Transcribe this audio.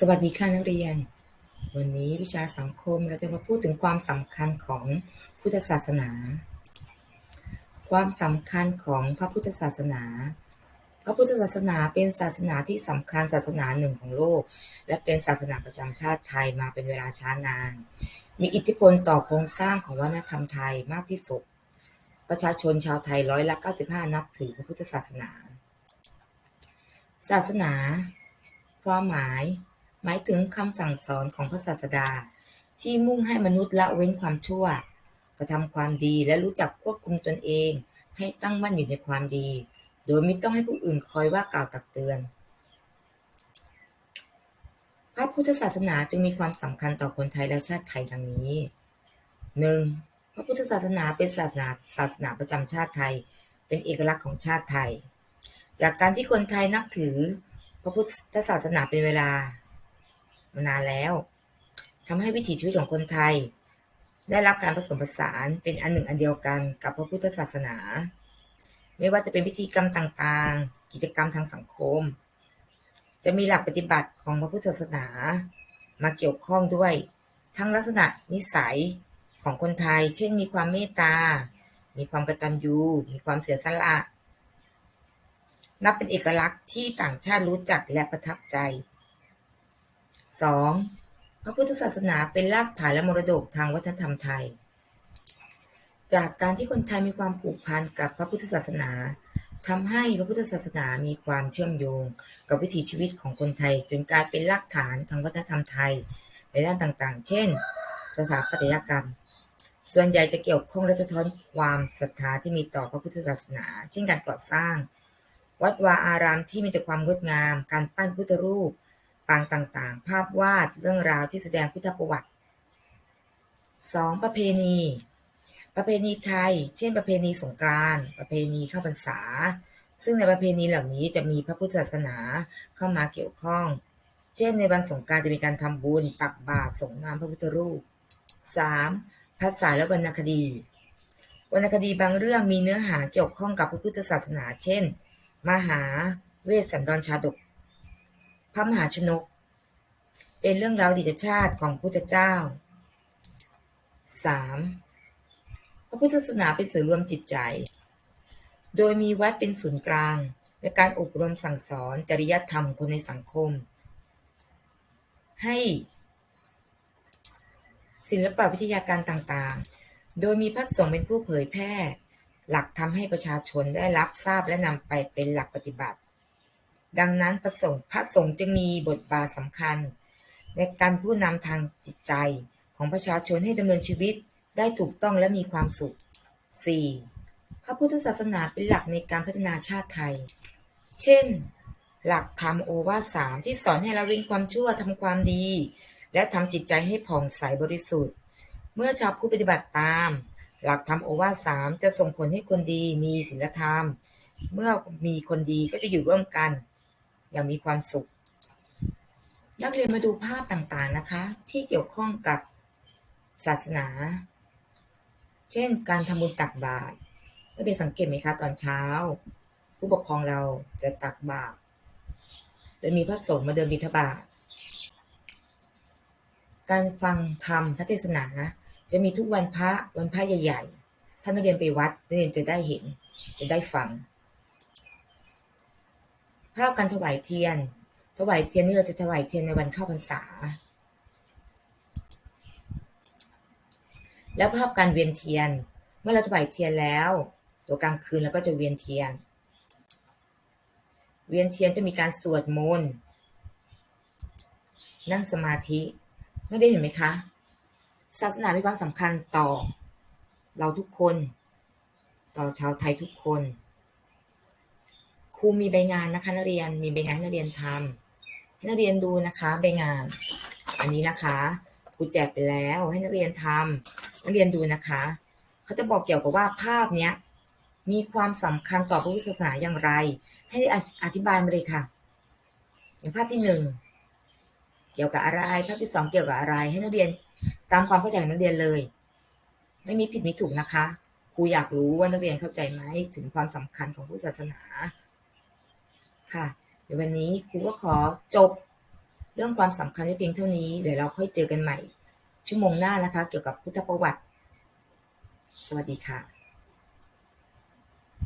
สวัสดีค่ะนักเรียน วันนี้วิชาสังคมเราจะมาพูดถึงความสำคัญของพุทธศาสนา ความสำคัญของพระพุทธศาสนา พระพุทธศาสนาเป็นศาสนาที่สำคัญศาสนาหนึ่งของโลก และเป็นศาสนาประจำชาติไทยมาเป็นเวลาช้านาน มีอิทธิพลต่อโครงสร้างของวัฒนธรรมไทยมากที่สุด ประชาชนชาวไทยร้อยละ95 นับถือพระพุทธศาสนา ศาสนา ความหมาย หมายถึงคำสั่งสอนของพระศาสดา ที่มุ่งให้มนุษย์ละเว้นความชั่ว กระทำความดีและรู้จักควบคุมตนเอง ให้ตั้งมั่นอยู่ในความดี โดยไม่ต้องให้ผู้อื่นคอยว่ากล่าวตักเตือน พระพุทธศาสนาจึงมีความสำคัญต่อคนไทยและชาติไทยดังนี้ 1. พระพุทธศาสนาเป็นศาสนาศาสนาประจำชาติไทย เป็นเอกลักษณ์ของชาติไทย จากการที่คนไทยนับถือพระพุทธศาสนาเป็นเวลา มานานแล้วทำให้วิถีชีวิตของคนไทย ได้รับการผสมผสานเป็นอันหนึ่งอันเดียวกันกับพระพุทธศาสนา ไม่ว่าจะเป็นพิธีกรรมต่างๆ กิจกรรมทางสังคม จะมีหลักปฏิบัติของพระพุทธศาสนา มาเกี่ยวข้องด้วย ทั้งลักษณะนิสัยของคนไทย เช่น มีความเมตตา มีความกตัญญู มีความเสียสละนับเป็นเอกลักษณ์ที่ต่างชาติรู้จักและประทับใจ 2. พระพุทธศาสนาเป็นรากฐานและมรดกทางวัฒนธรรมไทย จากการที่คนไทยมีความผูกพันกับพระพุทธศาสนาทำให้พระพุทธศาสนามีความเชื่อมโยง กับวิถีชีวิตของคนไทย จนกลายเป็นรากฐานทางวัฒนธรรมไทยในด้านต่างๆ เช่น สถาปัตยกรรม ส่วนใหญ่จะเกี่ยวข้องและสะท้อนความศรัทธาที่มีต่อพระพุทธศาสนา เช่นการก่อสร้าง วัดวาอารามที่มีแต่ความงดงาม การปั้นพุทธรูป ปางต่างๆ ภาพวาดเรื่องราวที่แสดงพุทธประวัติ 2. ประเพณี ประเพณีไทย เช่น ประเพณีสงกรานต์ประเพณีเข้าพรรษา ซึ่งในประเพณีเหล่านี้จะมีพระพุทธศาสนาเข้ามาเกี่ยวข้อง เช่น ในวันสงกรานต์จะมีการทำบุญตักบาตรส่งน้ำพระพุทธรูป 3. ภาษาและวรรณคดี วรรณคดีบางเรื่องมีเนื้อหาเกี่ยวข้องกับพระพุทธศาสนา เช่น มหาเวสสันดรชาดก ระมหาชนก เป็นเรื่องราวดีตชาติของพุทธเจ้า 3. พระพุทธศาสนาเป็นศูนย์รวมจิตใจ โดยมีวัดเป็นศูนย์กลางในการอบรมสั่งสอนจริยธรรมคนในสังคม ให้ ศิลปวิทยาการต่างๆ โดยมีพระสงฆ์เป็นผู้เผยแพร่ หลักทำให้ประชาชนได้รับทราบและนำไปเป็นหลักปฏิบัติ ดังนั้นพระสงฆ์พระสงฆ์จึงมีบทบาทสำคัญ ในการผู้นำทางจิตใจของประชาชนให้ดำเนินชีวิตได้ถูกต้องและมีความสุข 4. พระพุทธศาสนาเป็นหลักในการพัฒนาชาติไทย เช่น หลักธรรมโอวาทสามที่สอนให้ละเว้นความชั่วทำความดี และทำจิตใจให้ผ่องใสบริสุทธิ์ เมื่อชาวผู้ปฏิบัติตาม หลักธรรมโอวาทสามจะส่งผลให้คนดีมีศีลธรรม เมื่อมีคนดีก็จะอยู่ร่วมกัน อย่างมีความสุข นักเรียนมาดูภาพต่างๆนะคะ ที่เกี่ยวข้องกับศาสนา เช่น การทำบุญตักบาตรนักเรียนสังเกตไหมคะตอนเช้า ผู้ปกครองเราจะตักบาตรโดยมีพระสงฆ์มาเดินบิณฑบาตการฟังธรรมพระเทศนาจะมีทุกวันพระวันพระใหญ่ๆถ้านักเรียนไปวัดนักเรียนจะได้เห็น จะได้ฟัง ภาพการถวายเทียน ถวายเทียนนี่เราจะถวายเทียนในวันเข้าพรรษา แล้วภาพการเวียนเทียน เมื่อเราถวายเทียนแล้ว ตัวกลางคืนเราก็จะเวียนเทียน เวียนเทียนจะมีการสวดมนต์นั่งสมาธินักเรียนเห็นไหมคะ ศาสนามีความสำคัญต่อ เราทุกคน ต่อชาวไทยทุกคน ครูมีใบงานนะคะนักเรียนมีใบงานให้นักเรียนทำให้นักเรียนดูนะคะใบงาน อันนี้นะคะครูแจกไปแล้วให้นักเรียนทำนักเรียนดูนะคะเขาจะบอกเกี่ยวกับว่าภาพเนี้ยมีความสำคัญต่อพระพุทธศาสนาอย่างไร ให้อธิบายมาเลยค่ะ อย่างภาพที่หนึ่งเกี่ยวกับอะไร ภาพที่สองเกี่ยวกับอะไร ให้นักเรียนตามความเข้าใจของนักเรียนเลย ไม่มีผิดมีถูกนะคะครูอยากรู้ว่านักเรียนเข้าใจไหมถึงความสำคัญของพุทธศาสนา ค่ะเดี๋ยววันนี้ครูก็ขอจบเรื่องความสำคัญไว้เพียงเท่านี้เดี๋ยวเราค่อยเจอกันใหม่ ชั่วโมงหน้านะคะ เกี่ยวกับพุทธประวัติ สวัสดีค่ะ